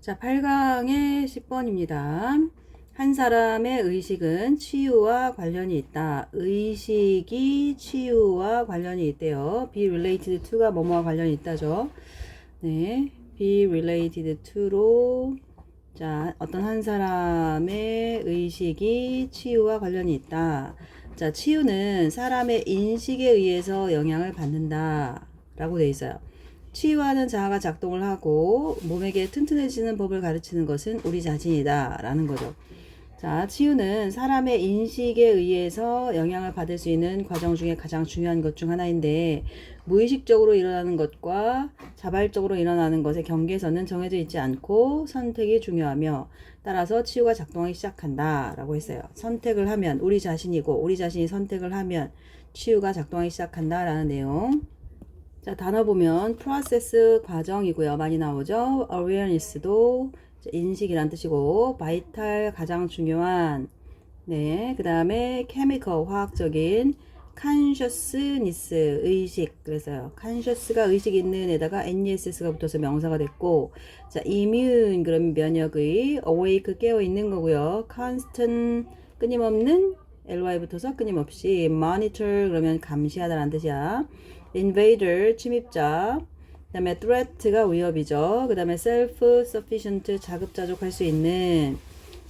자, 8강의 10번입니다. 한 사람의 의식은 치유와 관련이 있다. 의식이 치유와 관련이 있대요. be related to가 뭐뭐와 관련이 있다죠. 네. be related to로 자, 어떤 한 사람의 의식이 치유와 관련이 있다. 자, 치유는 사람의 인식에 의해서 영향을 받는다. 라고 돼 있어요. 치유하는 자아가 작동을 하고 몸에게 튼튼해지는 법을 가르치는 것은 우리 자신이다. 라는 거죠. 자, 치유는 사람의 인식에 의해서 영향을 받을 수 있는 과정 중에 가장 중요한 것 중 하나인데, 무의식적으로 일어나는 것과 자발적으로 일어나는 것의 경계선은 정해져 있지 않고 선택이 중요하며, 따라서 치유가 작동하기 시작한다. 라고 했어요. 선택을 하면, 우리 자신이고, 우리 자신이 선택을 하면 치유가 작동하기 시작한다. 라는 내용. 자, 단어 보면 프로세스 과정이고요. 많이 나오죠. awareness도 인식이란 뜻이고 vital 가장 중요한 네, 그다음에 chemical 화학적인 consciousness 의식 그래서요. conscious가 의식 있는 에다가 ness가 붙어서 명사가 됐고 자, immune 그러면 면역의 awake 깨어 있는 거고요. constant 끊임없는 ly 붙어서 끊임없이 monitor 그러면 감시하다라는 뜻이야. Invader 침입자 그 다음에 threat가 위협이죠. 그 다음에 self-sufficient 자급자족할 수 있는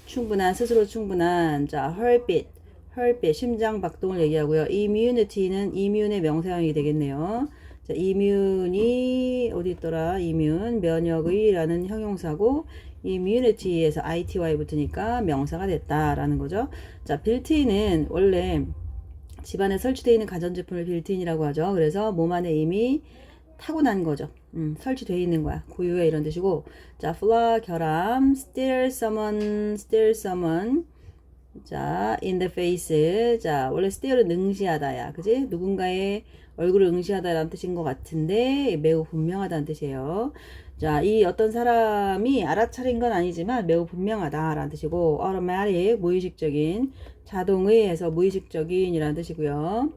충분한 스스로 충분한 자 heartbeat heartbeat 심장 박동을 얘기하고요. immunity는 immune의 명사형이 되겠네요. 자 immune이 어디 있더라? immune 면역의라는 형용사고 immunity에서 ity 붙으니까 명사가 됐다라는 거죠. 자 built-in은 원래 집안에 설치되어 있는 가전제품을 빌트인이라고 하죠. 그래서 몸 안에 이미 타고난 거죠. 음, 설치되어 있는 거야. 고유의 이런 뜻이고. 자, flaw, 결함, stare someone, stare someone. 자, in the face. 자, 원래 stare는 능시하다야. 그지? 누군가의 얼굴을 응시하다라는 뜻인 것 같은데 매우 분명하다는 뜻이에요. 자, 이 어떤 사람이 알아차린 건 아니지만 매우 분명하다라는 뜻이고 automatic 무의식적인 자동의해서 무의식적인이라는 뜻이고요.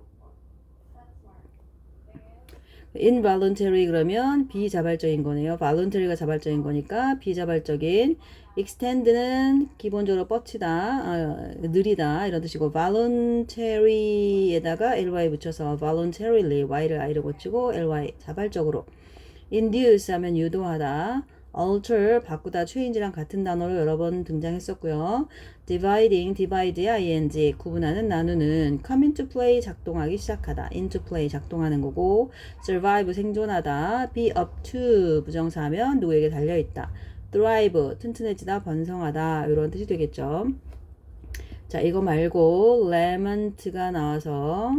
involuntary 그러면 비자발적인 거네요. voluntary가 자발적인 거니까 비자발적인 extend는 기본적으로 뻗치다, 어, 느리다 이런 뜻이고 voluntary에다가 ly 붙여서 voluntarily y를 i를 고치고 ly 자발적으로 induce 하면 유도하다. Alter 바꾸다 change랑 같은 단어로 여러 번 등장했었고요. dividing divide ing 구분하는 나누는 come into play 작동하기 시작하다. into play 작동하는 거고 survive 생존하다. be up to 부정사하면 누구에게 달려 있다. thrive 튼튼해지다 번성하다. 이런 뜻이 되겠죠. 자 이거 말고 lemont가 나와서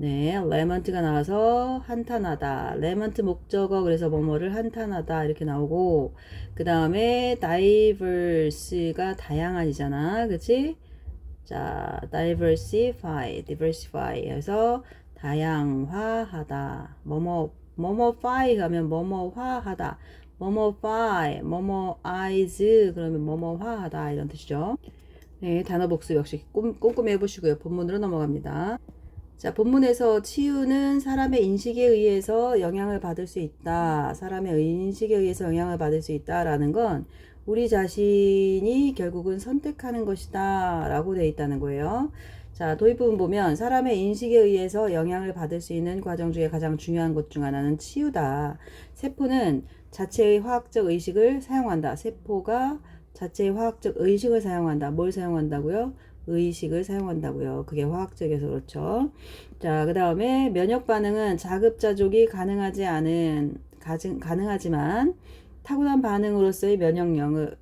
네, 레먼트가 나와서 한탄하다. 레먼트 목적어 그래서 뭐뭐를 한탄하다 이렇게 나오고 그 다음에 diverse가 다양한이잖아, 그치? 자, diversify, diversify 해서 다양화하다. 뭐뭐 뭐뭐fy 하면 뭐뭐화하다. 뭐뭐fy, 뭐뭐eyes 그러면 뭐뭐화하다 이런 뜻이죠. 네, 단어 복습 역시 꼼꼼히 해보시고요. 본문으로 넘어갑니다. 자, 본문에서 치유는 사람의 인식에 의해서 영향을 받을 수 있다. 사람의 인식에 의해서 영향을 받을 수 있다라는 건 우리 자신이 결국은 선택하는 것이다. 라고 되어 있다는 거예요. 자, 도입 부분 보면 사람의 인식에 의해서 영향을 받을 수 있는 과정 중에 가장 중요한 것 중 하나는 치유다. 세포는 자체의 화학적 의식을 사용한다. 세포가 자체의 화학적 의식을 사용한다. 뭘 사용한다고요? 의식을 사용한다고요. 그게 화학적에서 그렇죠. 자, 그 다음에 면역 반응은 자급자족이 가능하지 않은 가증, 가능하지만 타고난 반응으로서의 면역력을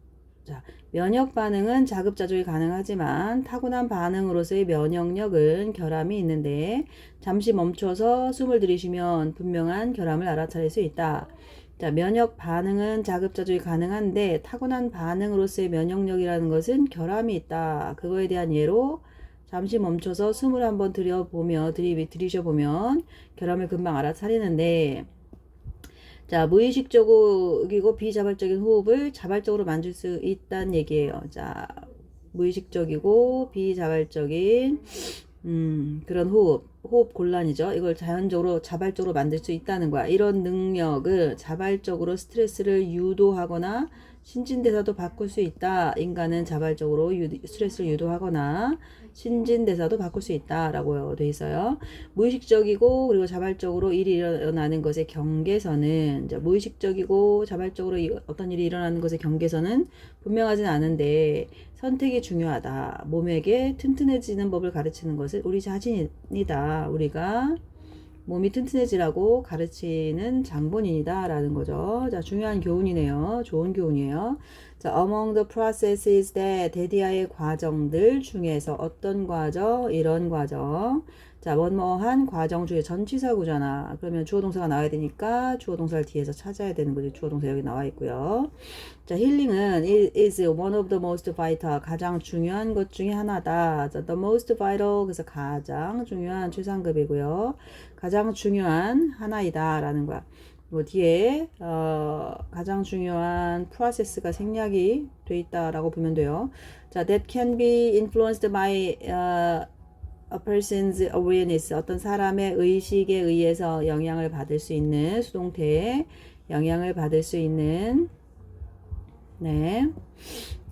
자, 면역 반응은 자급자족이 가능하지만 타고난 반응으로서의 면역력은 결함이 있는데 잠시 멈춰서 숨을 들이쉬면 분명한 결함을 알아차릴 수 있다. 자, 면역 반응은 자급자족이 가능한데 타고난 반응으로서의 면역력이라는 것은 결함이 있다. 그거에 대한 예로 잠시 멈춰서 숨을 한번 들여보며 들이 들이셔 보면 결함을 금방 알아차리는데 자 무의식적이고 비자발적인 호흡을 자발적으로 만들 수 있다는 얘기예요. 자 무의식적이고 비자발적인 음, 그런 호흡 호흡 곤란이죠. 이걸 자연적으로 자발적으로 만들 수 있다는 거야. 이런 능력은 자발적으로 스트레스를 유도하거나 신진대사도 바꿀 수 있다. 인간은 자발적으로 유, 스트레스를 유도하거나 신진대사도 바꿀 수 있다라고 돼 있어요. 무의식적이고 그리고 자발적으로 일이 일어나는 것의 경계선은 무의식적이고 자발적으로 이- 어떤 일이 일어나는 것의 경계선은 분명하진 않은데 선택이 중요하다. 몸에게 튼튼해지는 법을 가르치는 것은 우리 자신이다. 우리가 몸이 튼튼해지라고 가르치는 장본인이다 라는 거죠. 자, 중요한 교훈이네요. 좋은 교훈이에요. 자, among the processes that 데디아의 과정들 중에서 어떤 과정? 이런 과정. 자, 뭐뭐한 과정 중에 전치사구잖아. 그러면 주어 동사가 나와야 되니까 주어 동사를 뒤에서 찾아야 되는 거지. 주어 동사 여기 나와 있고요. 자, 힐링은 is one of the most vital 가장 중요한 것 중에 하나다. 자, the most vital 그래서 가장 중요한 최상급이고요. 가장 중요한 하나이다라는 거야. 뭐 뒤에 어, 가장 중요한 프로세스가 생략이 돼 있다라고 보면 돼요. 자, that can be influenced by uh, a person's awareness 어떤 사람의 의식에 의해서 영향을 받을 수 있는 수동태에 영향을 받을 수 있는 네.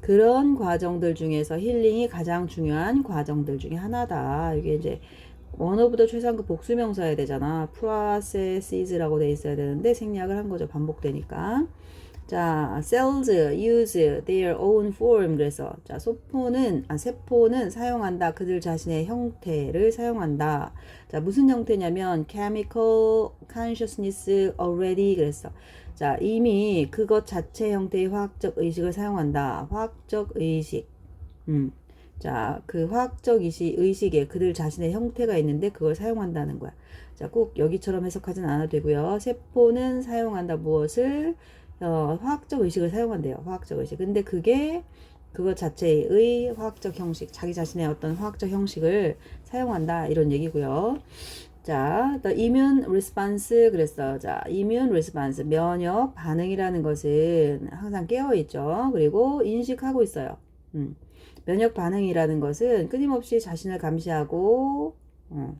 그런 과정들 중에서 힐링이 가장 중요한 과정들 중에 하나다. 이게 이제 원어보다 최상급 복수명사야 되잖아. processes라고 돼 있어야 되는데 생략을 한 거죠. 반복되니까. 자, cells use their own form. 그래서 자, 소포는 아, 세포는 사용한다. 그들 자신의 형태를 사용한다. 자, 무슨 형태냐면 chemical consciousness already 그랬어. 자, 이미 그것 자체 형태의 화학적 의식을 사용한다. 화학적 의식. 음. 자, 그 화학적 의식, 의식에 그들 자신의 형태가 있는데 그걸 사용한다는 거야. 자, 꼭 여기처럼 해석하진 않아도 되고요. 세포는 사용한다. 무엇을? 어, 화학적 의식을 사용한대요. 화학적 의식. 근데 그게 그것 자체의 화학적 형식, 자기 자신의 어떤 화학적 형식을 사용한다. 이런 얘기고요. 자, immune response 그랬어. 자, immune response 면역 반응이라는 것은 항상 깨어 있죠. 그리고 인식하고 있어요. 음. 면역 반응이라는 것은 끊임없이 자신을 감시하고 어,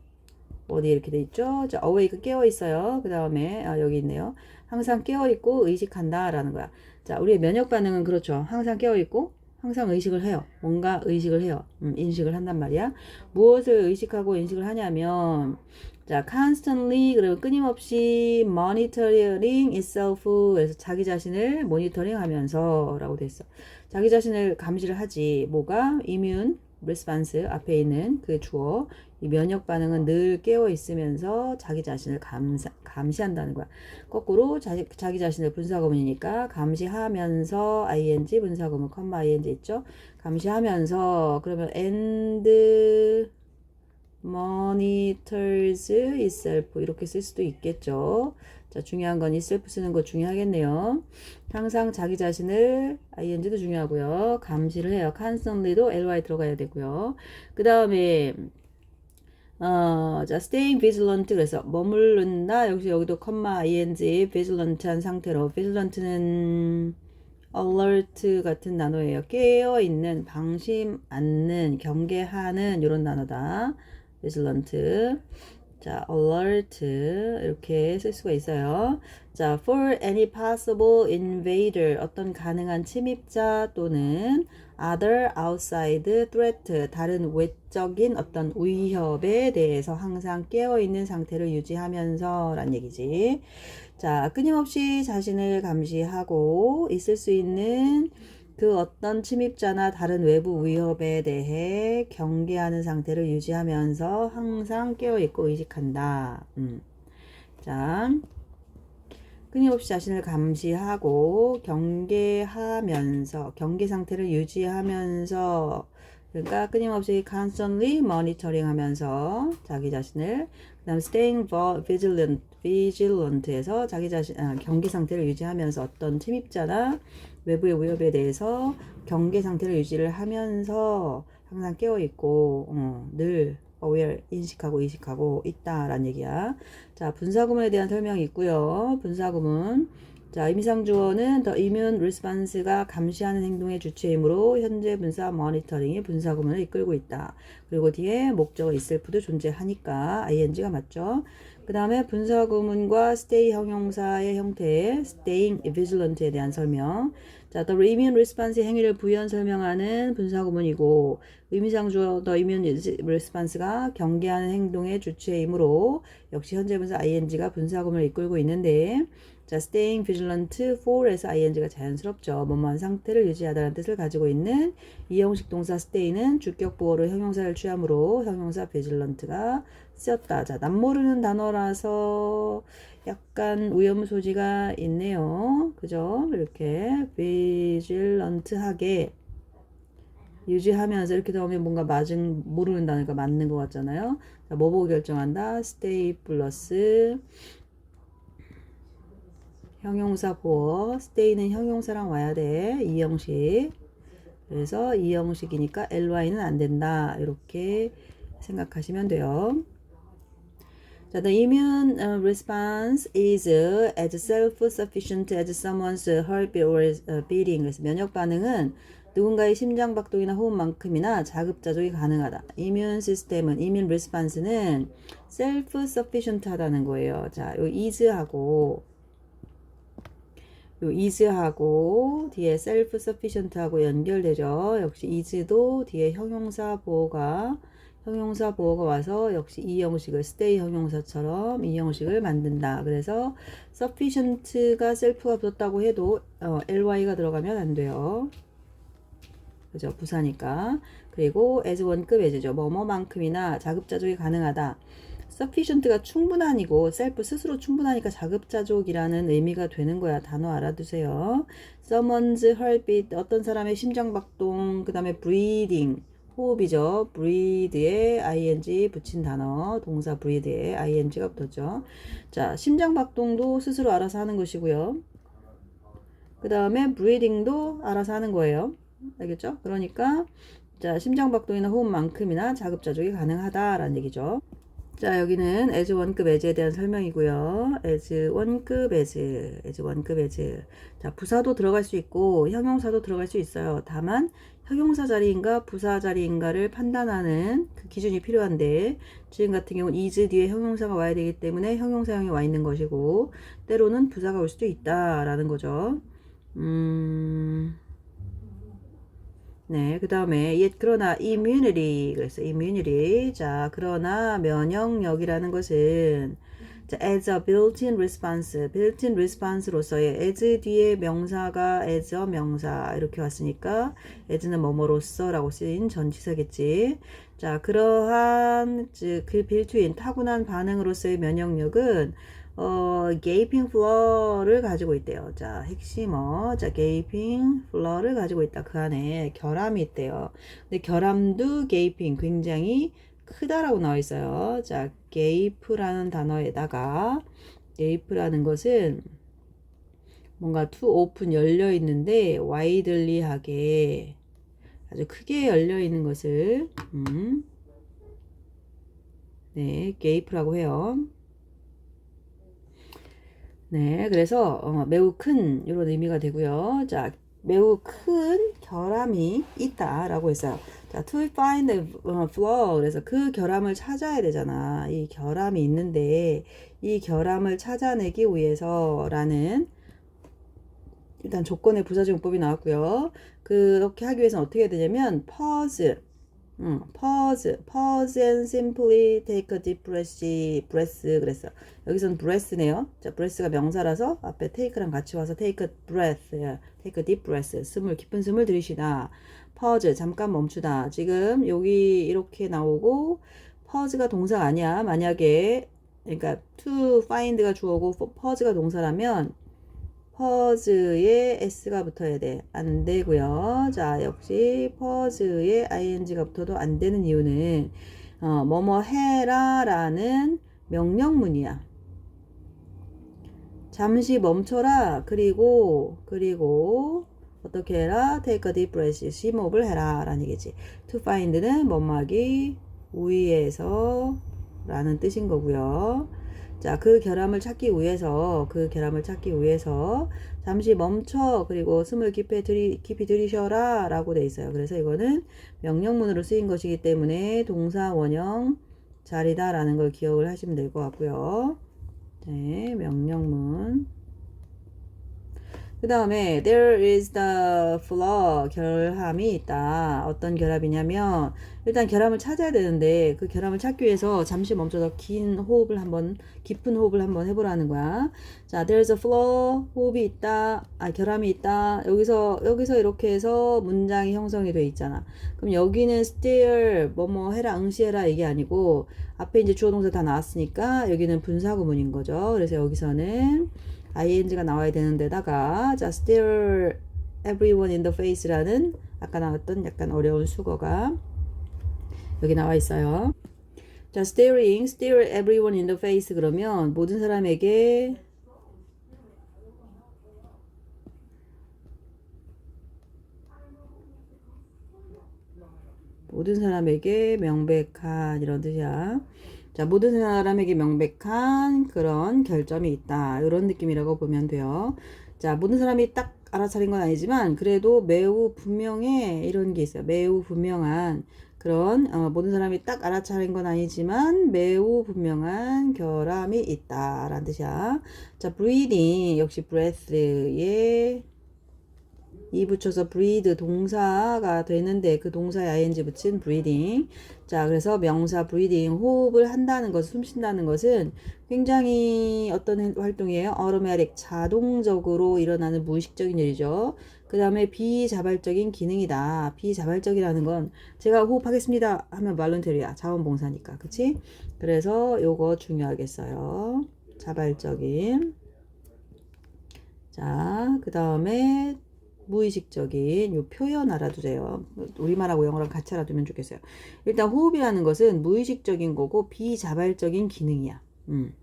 어디 이렇게 돼 있죠? 자, awake 깨어 있어요. 그 다음에 아, 여기 있네요. 항상 깨어 있고 의식한다라는 거야. 자, 우리의 면역 반응은 그렇죠. 항상 깨어 있고 항상 의식을 해요. 뭔가 의식을 해요. 음, 인식을 한단 말이야. 무엇을 의식하고 인식을 하냐면 자, constantly 그리고 끊임없이 monitoring itself 그래서 자기 자신을 모니터링하면서라고 돼 있어. 자기 자신을 감시를 하지. 뭐가 immune response 앞에 있는 그 주어 이 면역 반응은 늘 깨어 있으면서 자기 자신을 감사, 감시한다는 거야. 거꾸로 자기, 자기 자신을 분사구문이니까 감시하면서 ing 분사구문 컴마 ing 있죠. 감시하면서 그러면 and monitors itself 이렇게 쓸 수도 있겠죠. 자, 중요한 건 itself 쓰는 거 중요하겠네요. 항상 자기 자신을 ing도 중요하고요. 감시를 해요. constantly도 ly 들어가야 되고요. 그 다음에 어, 자, staying vigilant 그래서 머무른다. 여기서 여기도 컴마 ing vigilant한 상태로 vigilant는 alert 같은 단어예요. 깨어 있는, 방심 않는, 경계하는 이런 단어다. Vigilant. 자, alert 이렇게 쓸 수가 있어요. 자, for any possible invader 어떤 가능한 침입자 또는 other outside threat 다른 외적인 어떤 위협에 대해서 항상 깨어 있는 상태를 유지하면서란 얘기지. 자, 끊임없이 자신을 감시하고 있을 수 있는 그 어떤 침입자나 다른 외부 위협에 대해 경계하는 상태를 유지하면서 항상 깨어있고 의식한다. 음. 자, 끊임없이 자신을 감시하고 경계하면서 경계 상태를 유지하면서 그러니까 끊임없이 constantly monitoring 하면서 자기 자신을 그다음 staying vigilant vigilant에서 자기 자신 아, 경계 상태를 유지하면서 어떤 침입자나 외부의 위협에 대해서 경계 상태를 유지를 하면서 항상 깨어 있고 어, 늘 aware 인식하고 의식하고 있다라는 얘기야. 자, 분사구문에 대한 설명이 있고요. 분사구문 자, 의미상주어는 the immune response가 감시하는 행동의 주체이므로 현재 분사 모니터링이 분사 구문을 이끌고 있다. 그리고 뒤에 목적어 itself도 존재하니까 ing가 맞죠. 그 다음에 분사 구문과 stay 형용사의 형태의 staying vigilant에 대한 설명. 자, the immune response 행위를 부연 설명하는 분사 구문이고 의미상주어 the immune response가 경계하는 행동의 주체이므로 역시 현재 분사 ing가 분사 구문을 이끌고 있는데 자, staying vigilant for에서 ing가 자연스럽죠. 뭐뭐한 상태를 유지하다는 뜻을 가지고 있는 이 형식 동사 stay는 주격 보어로 형용사를 취함으로 형용사 vigilant가 쓰였다. 자, 남 모르는 단어라서 약간 위험 소지가 있네요. 그죠? 이렇게 vigilant하게 유지하면서 이렇게 나오면 뭔가 맞은 모르는 단어가 맞는 것 같잖아요. 자, 뭐 보고 결정한다. stay 플러스 형용사 보어 stay는 형용사랑 와야 돼. 이 형식. 그래서 이 형식이니까 ly는 안 된다. 이렇게 생각하시면 돼요. 자, the immune uh, response is uh, as self-sufficient as someone's heartbeat or uh, beating. 그래서 면역 반응은 누군가의 심장 박동이나 호흡만큼이나 자급자족이 가능하다. immune system은 immune response는 self-sufficient하다는 거예요. 자, 요 is하고 요 is하고 뒤에 self sufficient하고 연결되죠. 역시 is도 뒤에 형용사 보호가 형용사 보호가 와서 역시 이 형식을 stay 형용사처럼 이 형식을 만든다. 그래서 sufficient가 self가 붙었다고 해도 어, ly가 들어가면 안 돼요. 그죠? 부사니까. 그리고 as 원급 as죠. 뭐뭐만큼이나 자급자족이 가능하다. sufficient가 충분한이고 self 스스로 충분하니까 자급자족이라는 의미가 되는 거야. 단어 알아두세요. someone's heartbeat 어떤 사람의 심장박동 그 다음에 breathing 호흡이죠. breathe에 ing 붙인 단어 동사 breathe에 ing가 붙었죠. 자 심장 박동도 스스로 알아서 하는 것이고요. 그 다음에 breathing도 알아서 하는 거예요. 알겠죠? 그러니까 자 심장 박동이나 호흡만큼이나 자급자족이 가능하다라는 얘기죠. 자, 여기는 as 원급 as에 대한 설명이고요. as 원급 as, as 원급 as. 자, 부사도 들어갈 수 있고 형용사도 들어갈 수 있어요. 다만 형용사 자리인가 부사 자리인가를 판단하는 그 기준이 필요한데 지금 같은 경우는 is 뒤에 형용사가 와야 되기 때문에 형용사형이 와 있는 것이고 때로는 부사가 올 수도 있다라는 거죠. 음... 네, 그 다음에 예, 그러나 immunity 그래서 immunity. 자 그러나 면역력이라는 것은 자, as a built-in response, built-in response로서의 as 뒤에 명사가 as a 명사 이렇게 왔으니까 as는 뭐뭐로서라고 쓰인 전치사겠지. 자, 그러한 그 built-in 타고난 반응으로서의 면역력은 어, gaping flow를 가지고 있대요. 자, 핵심어. 자, gaping flow를 가지고 있다. 그 안에 결함이 있대요. 근데 결함도 gaping 굉장히 크다라고 나와 있어요. 자, gape라는 단어에다가 gape라는 것은 뭔가 to open 열려 있는데 widely하게 아주 크게 열려 있는 것을 음, 네, gape라고 해요. 네, 그래서 어, 매우 큰 이런 의미가 되고요. 자, 매우 큰 결함이 있다라고 했어요. 자, to find the flaw. 그래서 그 결함을 찾아야 되잖아. 이 결함이 있는데 이 결함을 찾아내기 위해서라는 일단 조건의 부사적용법이 나왔고요. 그렇게 하기 위해서는 어떻게 해야 되냐면 pause 음, pause, pause and simply take a deep breath, breath 그랬어. 여기서는 breath네요. 자, breath가 명사라서 앞에 take랑 같이 와서 take a breath, take a deep breath, 숨을 깊은 숨을 들이시다. pause, 잠깐 멈추다. 지금 여기 이렇게 나오고 pause가 동사가 아니야. 만약에 그러니까 to find가 주어고 pause가 동사라면 퍼즈에 s가 붙어야 돼. 안 되고요. 자, 역시 퍼즈에 ing가 붙어도 안 되는 이유는 어, 뭐뭐 해라라는 명령문이야. 잠시 멈춰라. 그리고 그리고 어떻게 해라? take a deep breath. 심호흡을 해라. 라는 얘기지. to find는 뭐뭐하기 위에서 라는 뜻인 거고요. 자, 그 결함을 찾기 위해서, 그 결함을 찾기 위해서 잠시 멈춰 그리고 숨을 깊이 들이 깊이 들이셔라 라고 돼 있어요. 그래서 이거는 명령문으로 쓰인 것이기 때문에 동사 원형 자리다라는 걸 기억을 하시면 될 것 같고요. 네, 명령문. 그 다음에 there is the flaw 결함이 있다. 어떤 결함이냐면 일단 결함을 찾아야 되는데 그 결함을 찾기 위해서 잠시 멈춰서 긴 호흡을 한번 깊은 호흡을 한번 해보라는 거야. 자, there's a flaw 호흡이 있다. 아, 결함이 있다. 여기서 여기서 이렇게 해서 문장이 형성이 돼 있잖아. 그럼 여기는 still 뭐뭐 해라 응시해라 이게 아니고 앞에 이제 주어 동사 다 나왔으니까 여기는 분사구문인 거죠. 그래서 여기서는 ing가 나와야 되는 데다가 자 stare everyone in the face라는 아까 나왔던 약간 어려운 수거가 여기 나와 있어요. 자 staring, stare everyone in the face 그러면 모든 사람에게 모든 사람에게 명백한 이런 뜻이야. 자, 모든 사람에게 명백한 그런 결점이 있다. 이런 느낌이라고 보면 돼요. 자, 모든 사람이 딱 알아차린 건 아니지만 그래도 매우 분명해 이런 게 있어요. 매우 분명한 그런 어, 모든 사람이 딱 알아차린 건 아니지만 매우 분명한 결함이 있다라는 뜻이야. 자, breathing 역시 breath의 이 붙여서 breathe 동사가 되는데 그 동사에 ing 붙인 breathing. 자, 그래서 명사 breathing 호흡을 한다는 것, 숨 쉰다는 것은 굉장히 어떤 활동이에요? automatic 자동적으로 일어나는 무의식적인 일이죠. 그 다음에 비자발적인 기능이다. 비자발적이라는 건 제가 호흡하겠습니다 하면 말론테리야 자원봉사니까. 그치? 그래서 요거 중요하겠어요. 자발적인. 자, 그 다음에 무의식적인 요 표현 알아두세요. 우리말하고 영어랑 같이 알아두면 좋겠어요. 일단 호흡이라는 것은 무의식적인 거고 비자발적인 기능이야. 음.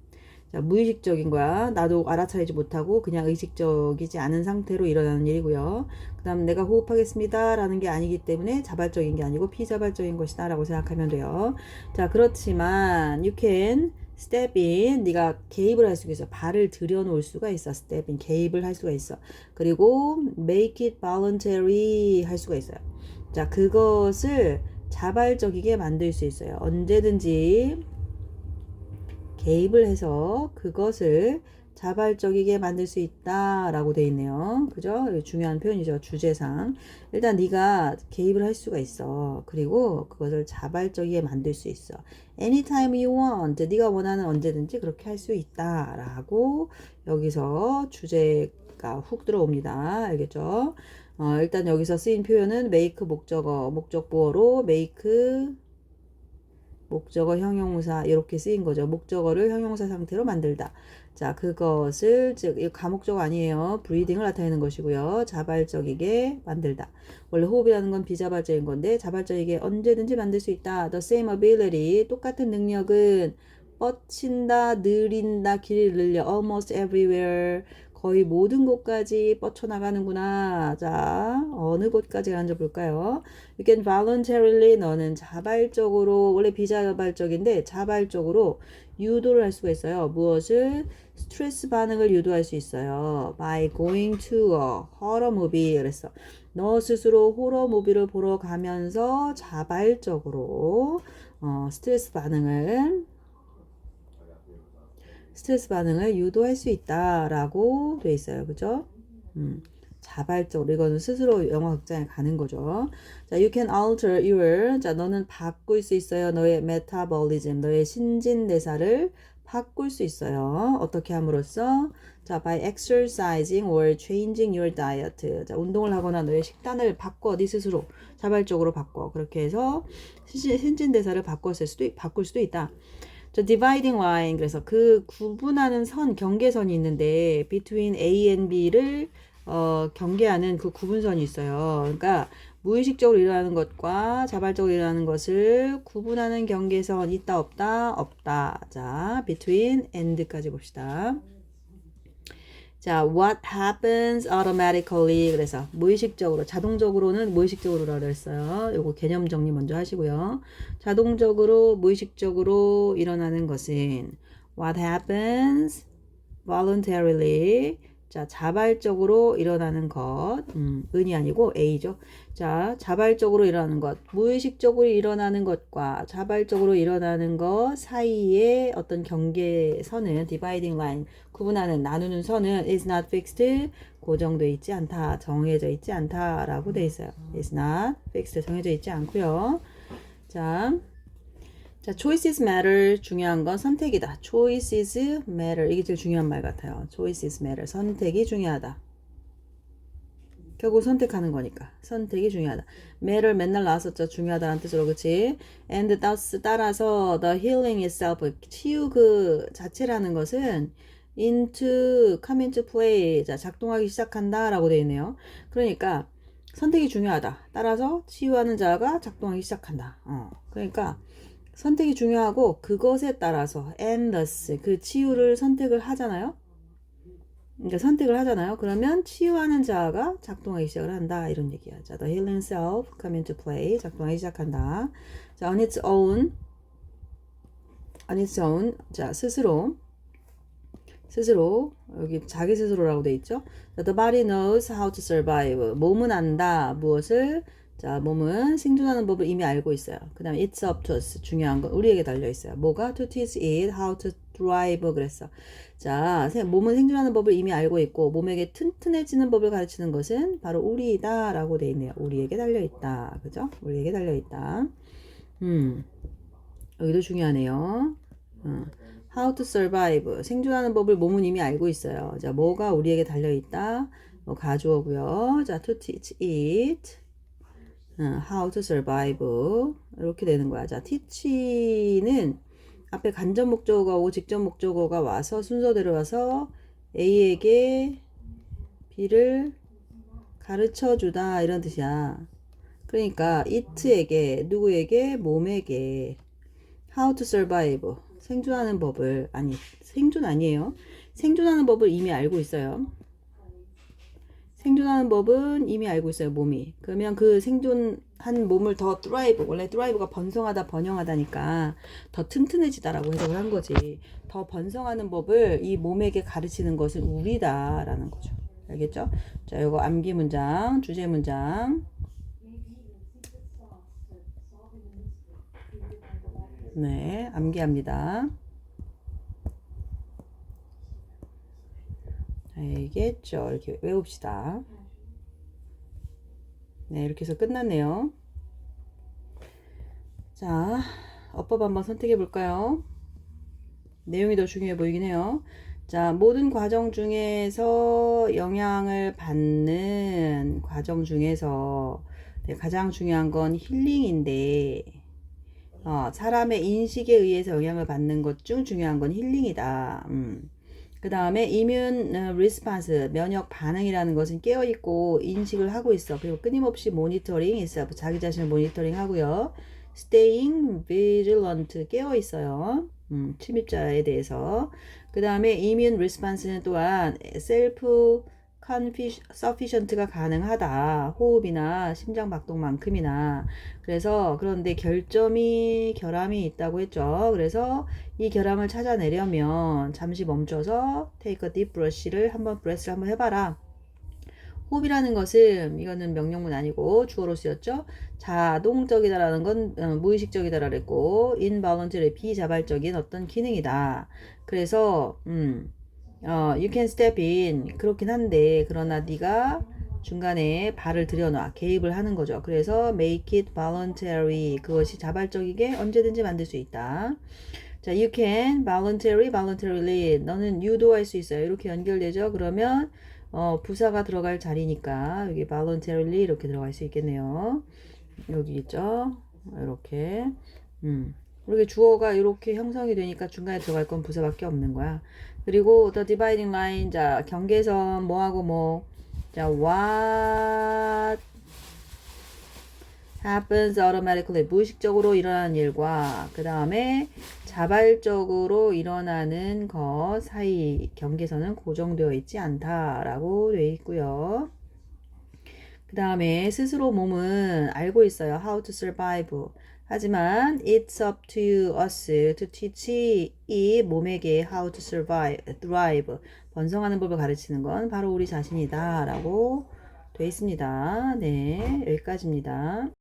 자, 무의식적인 거야. 나도 알아차리지 못하고 그냥 의식적이지 않은 상태로 일어나는 일이고요. 그 다음 내가 호흡하겠습니다. 라는 게 아니기 때문에 자발적인 게 아니고 비자발적인 것이다. 라고 생각하면 돼요. 자, 그렇지만 you can step in 네가 개입을 할 수가 있어. 발을 들여놓을 수가 있어. step in 개입을 할 수가 있어. 그리고 make it voluntary 할 수가 있어요. 자, 그것을 자발적이게 만들 수 있어요. 언제든지 개입을 해서 그것을 자발적이게 만들 수 있다라고 돼 있네요. 그죠? 중요한 표현이죠. 주제상. 일단 네가 개입을 할 수가 있어. 그리고 그것을 자발적이게 만들 수 있어. Anytime you want. 네가 원하는 언제든지 그렇게 할 수 있다라고 여기서 주제가 훅 들어옵니다. 알겠죠? 어, 일단 여기서 쓰인 표현은 make 목적어, 목적 보어로 make 목적어 형용사 이렇게 쓰인 거죠. 목적어를 형용사 상태로 만들다. 자, 그것을 즉 가목적 아니에요. 브리딩을 나타내는 것이고요. 자발적이게 만들다. 원래 호흡이라는 건 비자발적인 건데 자발적이게 언제든지 만들 수 있다. The same ability 똑같은 능력은 뻗친다, 느린다, 길을 늘려 almost everywhere 거의 모든 곳까지 뻗쳐나가는구나. 자, 어느 곳까지 가는지 볼까요? You can voluntarily, 너는 자발적으로, 원래 비자발적인데 자발적으로 유도를 할 수가 있어요. 무엇을? 스트레스 반응을 유도할 수 있어요. By going to a horror movie. 그랬어. 너 스스로 호러 무비를 보러 가면서 자발적으로 어, 스트레스 반응을 스트레스 반응을 유도할 수 있다라고 돼 있어요. 그죠? 음, 자발적으로 이거는 스스로 영화 극장에 가는 거죠. 자, you can alter your 자, 너는 바꿀 수 있어요. 너의 metabolism, 너의 신진대사를 바꿀 수 있어요. 어떻게 함으로써 자, by exercising or changing your diet. 자, 운동을 하거나 너의 식단을 바꿔 네 스스로 자발적으로 바꿔. 그렇게 해서 신진대사를 바꿨을 수도 바꿀 수도 있다. 저 dividing line 그래서 그 구분하는 선 경계선이 있는데 between A and B를 어, 경계하는 그 구분선이 있어요. 그러니까 무의식적으로 일어나는 것과 자발적으로 일어나는 것을 구분하는 경계선 있다 없다 없다. 자, between and까지 봅시다. 자, what happens automatically 그래서 무의식적으로 자동적으로는 무의식적으로라 그랬어요. 요거 개념 정리 먼저 하시고요. 자동적으로 무의식적으로 일어나는 것은 What happens voluntarily? 자, 자발적으로 일어나는 것. 음, 은이 아니고 A죠. 자, 자발적으로 일어나는 것. 무의식적으로 일어나는 것과 자발적으로 일어나는 것 사이에 어떤 경계선은 dividing line, 구분하는, 나누는 선은 is not fixed, 고정돼 있지 않다, 정해져 있지 않다라고 돼 있어요. is not fixed, 정해져 있지 않고요. 자, 자, choices matter 중요한 건 선택이다. choices matter 이게 제일 중요한 말 같아요. choices matter 선택이 중요하다. 결국 선택하는 거니까 선택이 중요하다. matter 맨날 나왔었죠. 중요하다는 뜻으로 그치? and thus 따라서 the healing itself 치유 그 자체라는 것은 into come into play 자 작동하기 시작한다라고 되어 있네요. 그러니까 선택이 중요하다. 따라서 치유하는 자가 작동하기 시작한다. 어, 그러니까 선택이 중요하고 그것에 따라서 thus 그 치유를 선택을 하잖아요. 그러니까 선택을 하잖아요. 그러면 치유하는 자가 작동하기 시작을 한다 이런 얘기야. 자, the healing self come into play 작동하기 시작한다. 자, on its own, on its own, 자 스스로 스스로 여기 자기 스스로라고 돼 있죠. 자, the body knows how to survive. 몸은 안다 무엇을 자, 몸은 생존하는 법을 이미 알고 있어요. 그 다음에 it's up to us. 중요한 건 우리에게 달려 있어요. 뭐가? to teach it how to thrive 그랬어. 자, 세- 몸은 생존하는 법을 이미 알고 있고 몸에게 튼튼해지는 법을 가르치는 것은 바로 우리다 라고 돼 있네요. 우리에게 달려 있다. 그죠? 우리에게 달려 있다. 음. 여기도 중요하네요. 어. How to survive. 생존하는 법을 몸은 이미 알고 있어요. 자, 뭐가 우리에게 달려 있다. 뭐 가주어고요. 자, to teach it. 어, how to survive 이렇게 되는 거야. 자, teach는 앞에 간접 목적어가 오고 직접 목적어가 와서 순서대로 와서 A에게 B를 가르쳐 주다 이런 뜻이야. 그러니까 it에게 누구에게 몸에게 how to survive 생존하는 법을 아니 생존 아니에요. 생존하는 법을 이미 알고 있어요. 생존하는 법은 이미 알고 있어요, 몸이. 그러면 그 생존한 몸을 더 드라이브, 원래 드라이브가 번성하다, 번영하다니까 더 튼튼해지다라고 해석을 한 거지. 더 번성하는 법을 이 몸에게 가르치는 것은 우리다라는 거죠. 알겠죠? 자, 이거 암기 문장, 주제 문장. 네, 암기합니다. 알겠죠? 이렇게 외웁시다. 네, 이렇게 해서 끝났네요. 자, 어법 한번 선택해 볼까요? 내용이 더 중요해 보이긴 해요. 자, 모든 과정 중에서 영향을 받는 과정 중에서 네, 가장 중요한 건 힐링인데, 어, 사람의 인식에 의해서 영향을 받는 것 중 중요한 건 힐링이다. 음. 그 다음에 immune response, 면역 반응이라는 것은 깨어 있고 인식을 하고 있어. 그리고 끊임없이 모니터링 있어. 자기 자신을 모니터링 하고요. staying vigilant, 깨어 있어요. 음, 침입자에 대해서. 그 다음에 immune response는 또한 self sufficient가 가능하다. 호흡이나 심장 박동만큼이나. 그래서 그런데 결점이 결함이 있다고 했죠. 그래서 이 결함을 찾아내려면 잠시 멈춰서 a deep breath를 한번 breath를 한번 해봐라. 호흡이라는 것은 이거는 명령문 아니고 주어로 쓰였죠. 자동적이다라는 건 어, 무의식적이다라 그랬고 involuntary 비자발적인 어떤 기능이다. 그래서 음, 어, you can step in 그렇긴 한데 그러나 네가 중간에 발을 들여놔 개입을 하는 거죠. 그래서 make it voluntary 그것이 자발적이게 언제든지 만들 수 있다. 자, you can voluntary, voluntarily 너는 유도할 수 있어요. 이렇게 연결되죠. 그러면 어, 부사가 들어갈 자리니까 여기 voluntarily 이렇게 들어갈 수 있겠네요. 여기 있죠. 이렇게 음. 이렇게 주어가 이렇게 형성이 되니까 중간에 들어갈 건 부사밖에 없는 거야. 그리고 the dividing line 자 경계선 뭐하고 뭐 자 what happens automatically 무의식적으로 일어나는 일과 그 다음에 자발적으로 일어나는 것 사이 경계선은 고정되어 있지 않다라고 되어 있고요. 그 다음에 스스로 몸은 알고 있어요. how to survive 하지만 it's up to us to teach 이 몸에게 how to survive, thrive, 번성하는 법을 가르치는 건 바로 우리 자신이다 라고 돼 있습니다. 네, 여기까지입니다.